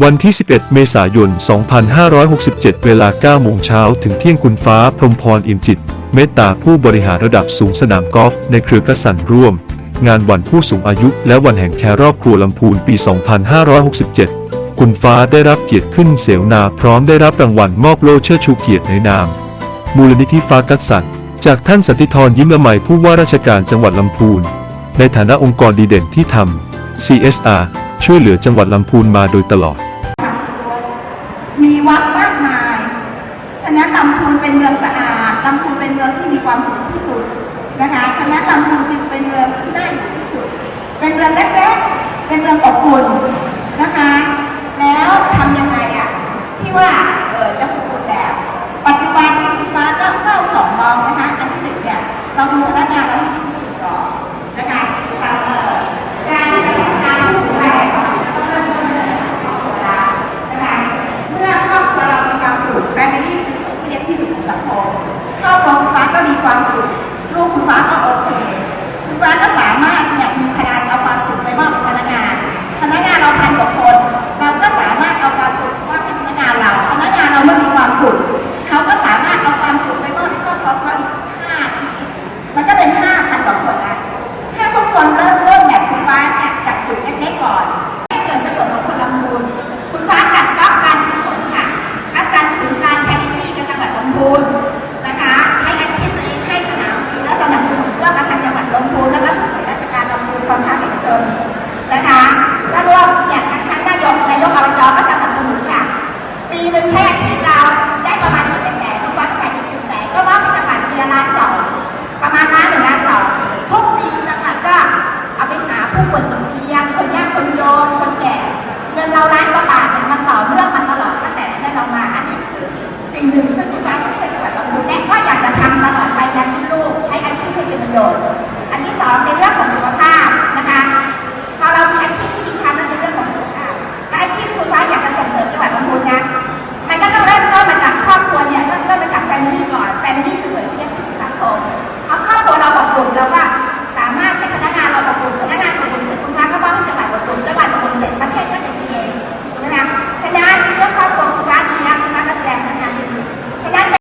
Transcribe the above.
วันที่ 11 เมษายน 2567 เวลา 9 โมงเช้า ถึงเที่ยงคุณฟ้า พรมพร อิมจิต เมตตาผู้บริหารระดับสูงสนามกอล์ฟในเครือกระสันร่วม งานวันผู้สูงอายุ และวันแห่งแครอบครัวลำพูนปี 2567 คุณฟ้าได้รับเกียรติขึ้นเสวนาพร้อมได้รับรางวัลมอบโล่เชิดชูเกียรติในนาม มูลนิธิฟ้ากัสสันจากท่านสันติธรยิ้มละไมผู้ว่าราชการจังหวัดลำพูน ในฐานะองค์กรดีเด่นที่ทำ CSR ช่วยเหลือจังหวัดลำพูนมาโดยตลอด มีวัดมากมาย ฉะนั้นลำพูนเป็นเมืองสะอาดลำพูนเป็นเมืองที่มีความสุขที่สุดนะคะ ฉะนั้นลำพูนจึงเป็นเมืองที่น่าอยู่ที่สุด เป็นเมืองเล็กๆ เป็นเมืองอบอุ่นนะคะ แล้วทำยังไงอะที่ว่าเออจะสมบูรณ์แบบ ปัจจุบันนี้คุณฟ้าก็เฝ้าสองมองนะคะ อันที่หนึ่งเนี่ยเราดูพนักงาน คุ หนึ่งใช้อาชีพเราได้ประมาณหนึ่งแสนบากวันก็ใส่อีงสี่แสนก็ว่าเป็นจังหวัดปีละล้านสองประมาณล้านถึงล้านสองทุกปีจังหวัดก็เอาไปหาผู้ป่วยติดเตียงคนยากคนจนคนแก่เงินเราล้านกว่าบาทเนี่ยมันต่อเนื่องมันตลอดตั้งแต่ได้เรามาอันนี้คือสิ่งหนึ่งซึ่งคุณฟ้าจะช่วยจังหวัดเราดูแน่ก็อยากจะทำตลอดไปยันลูกใช้อาชีพให้เป็นประโยชน์